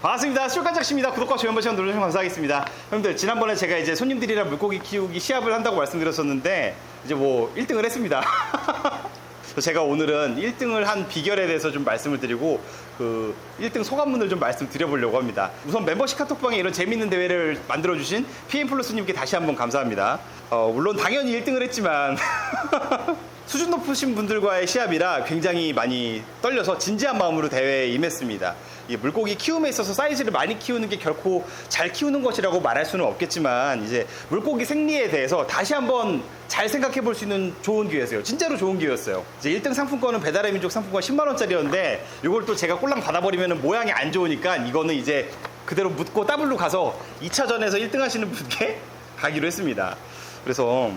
반갑습니다. 쇼간작시입니다. 구독과 좋아요 한 번씩 눌러주시면 감사하겠습니다. 여러분들, 지난번에 제가 이제 손님들이랑 물고기 키우기 시합을 한다고 말씀드렸었는데, 이제 뭐 1등을 했습니다. 제가 오늘은 1등을 한 비결에 대해서 좀 말씀을 드리고, 그 1등 소감문을 좀 말씀드려보려고 합니다. 우선 멤버십 카톡방에 이런 재밌는 대회를 만들어주신 PM 플러스님께 다시 한번 감사합니다. 어, 물론 당연히 1등을 했지만, 수준 높으신 분들과의 시합이라 굉장히 많이 떨려서 진지한 마음으로 대회에 임했습니다. 이 물고기 키움에 있어서 사이즈를 많이 키우는 게 결코 잘 키우는 것이라고 말할 수는 없겠지만 이제 물고기 생리에 대해서 다시 한번 잘 생각해 볼 수 있는 좋은 기회였어요. 진짜로 좋은 기회였어요. 이제 1등 상품권은 배달의 민족 상품권 10만 원짜리였는데 이걸 또 제가 꼴랑 받아버리면 모양이 안 좋으니까 이거는 이제 그대로 묻고 더블로 가서 2차전에서 1등 하시는 분께 가기로 했습니다. 그래서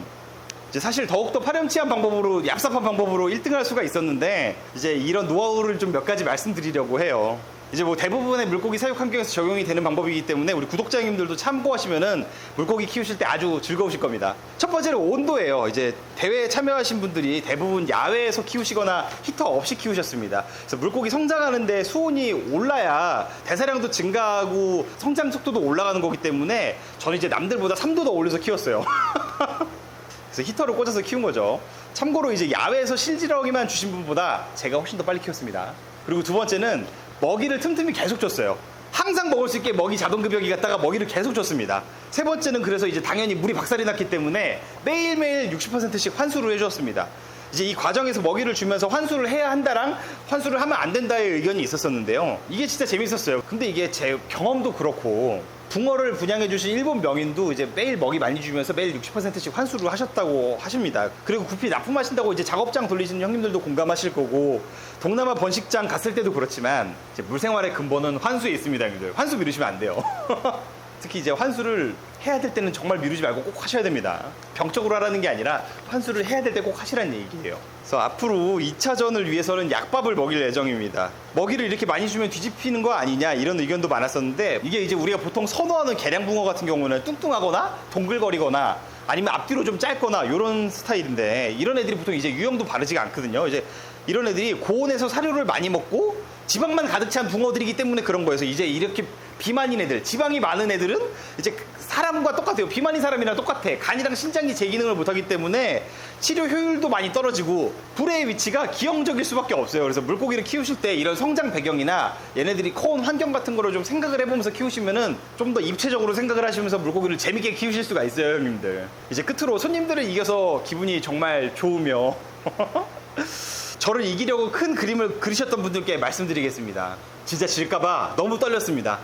이제 사실 더욱더 파렴치한 방법으로 얍삽한 방법으로 1등을 할 수가 있었는데 이제 이런 노하우를 좀 몇 가지 말씀드리려고 해요. 이제 뭐 대부분의 물고기 사육 환경에서 적용이 되는 방법이기 때문에 우리 구독자님들도 참고하시면은 물고기 키우실 때 아주 즐거우실 겁니다. 첫 번째로 온도예요. 이제 대회에 참여하신 분들이 대부분 야외에서 키우시거나 히터 없이 키우셨습니다. 그래서 물고기 성장하는데 수온이 올라야 대사량도 증가하고 성장 속도도 올라가는 거기 때문에 저는 이제 남들보다 3도 더 올려서 키웠어요. 그래서 히터를 꽂아서 키운 거죠. 참고로 이제 야외에서 실지렁이만 주신 분보다 제가 훨씬 더 빨리 키웠습니다. 그리고 두 번째는 먹이를 틈틈이 계속 줬어요. 항상 먹을 수 있게 먹이 자동급여기 갖다가 먹이를 계속 줬습니다. 세 번째는 그래서 이제 당연히 물이 박살이 났기 때문에 매일매일 60%씩 환수를 해주었습니다. 이제 이 과정에서 먹이를 주면서 환수를 해야 한다랑 환수를 하면 안 된다의 의견이 있었었는데요. 이게 진짜 재밌었어요. 근데 이게 제 경험도 그렇고 붕어를 분양해 주신 일본 명인도 이제 매일 먹이 많이 주면서 매일 60%씩 환수를 하셨다고 하십니다. 그리고 구피 납품하신다고 이제 작업장 돌리시는 형님들도 공감하실 거고 동남아 번식장 갔을 때도 그렇지만 이제 물생활의 근본은 환수에 있습니다, 형님들. 환수 미루시면 안 돼요. 특히 이제 환수를 해야 될 때는 정말 미루지 말고 꼭 하셔야 됩니다. 병적으로 하라는 게 아니라 환수를 해야 될 때 꼭 하시라는 얘기예요. 그래서 앞으로 2차전을 위해서는 약밥을 먹일 예정입니다. 먹이를 이렇게 많이 주면 뒤집히는 거 아니냐 이런 의견도 많았었는데 이게 이제 우리가 보통 선호하는 계량붕어 같은 경우는 뚱뚱하거나 동글거리거나 아니면 앞뒤로 좀 짧거나 이런 스타일인데 이런 애들이 보통 이제 유형도 바르지가 않거든요. 이제 이런 애들이 고온에서 사료를 많이 먹고 지방만 가득 찬 붕어들이기 때문에 그런 거여서 이제 이렇게 비만인 애들, 지방이 많은 애들은 이제 사람과 똑같아요. 비만인 사람이랑 똑같아. 간이랑 신장이 제 기능을 못하기 때문에 치료 효율도 많이 떨어지고 불의 위치가 기형적일 수밖에 없어요. 그래서 물고기를 키우실 때 이런 성장 배경이나 얘네들이 커온 환경 같은 거를 좀 생각을 해보면서 키우시면은 좀 더 입체적으로 생각을 하시면서 물고기를 재밌게 키우실 수가 있어요, 형님들. 이제 끝으로 손님들을 이겨서 기분이 정말 좋으며 저를 이기려고 큰 그림을 그리셨던 분들께 말씀드리겠습니다. 진짜 질까봐 너무 떨렸습니다.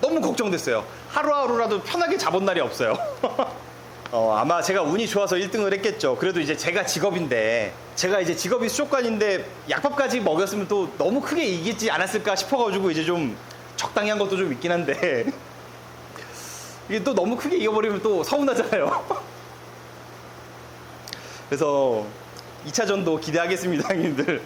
너무 걱정됐어요. 하루하루라도 편하게 잡은 날이 없어요. 어, 아마 제가 운이 좋아서 1등을 했겠죠. 그래도 이제 제가 직업인데, 제가 이제 직업이 수족관인데 약밥까지 먹였으면 또 너무 크게 이기지 않았을까 싶어가지고 이제 좀 적당히 한 것도 좀 있긴 한데, 이게 또 너무 크게 이겨버리면 또 서운하잖아요. 그래서 2차전도 기대하겠습니다, 형님들.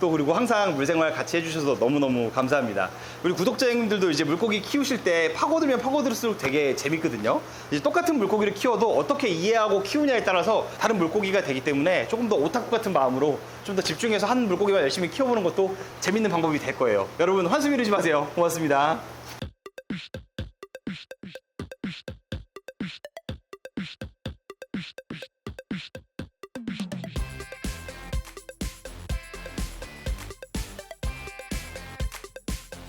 또 그리고 항상 물생활 같이 해주셔서 너무너무 감사합니다. 우리 구독자 형님들도 이제 물고기 키우실 때 파고들면 파고들수록 되게 재밌거든요. 이제 똑같은 물고기를 키워도 어떻게 이해하고 키우냐에 따라서 다른 물고기가 되기 때문에 조금 더 오타쿠 같은 마음으로 좀 더 집중해서 한 물고기만 열심히 키워보는 것도 재밌는 방법이 될 거예요. 여러분 환수 미루지 마세요. 고맙습니다.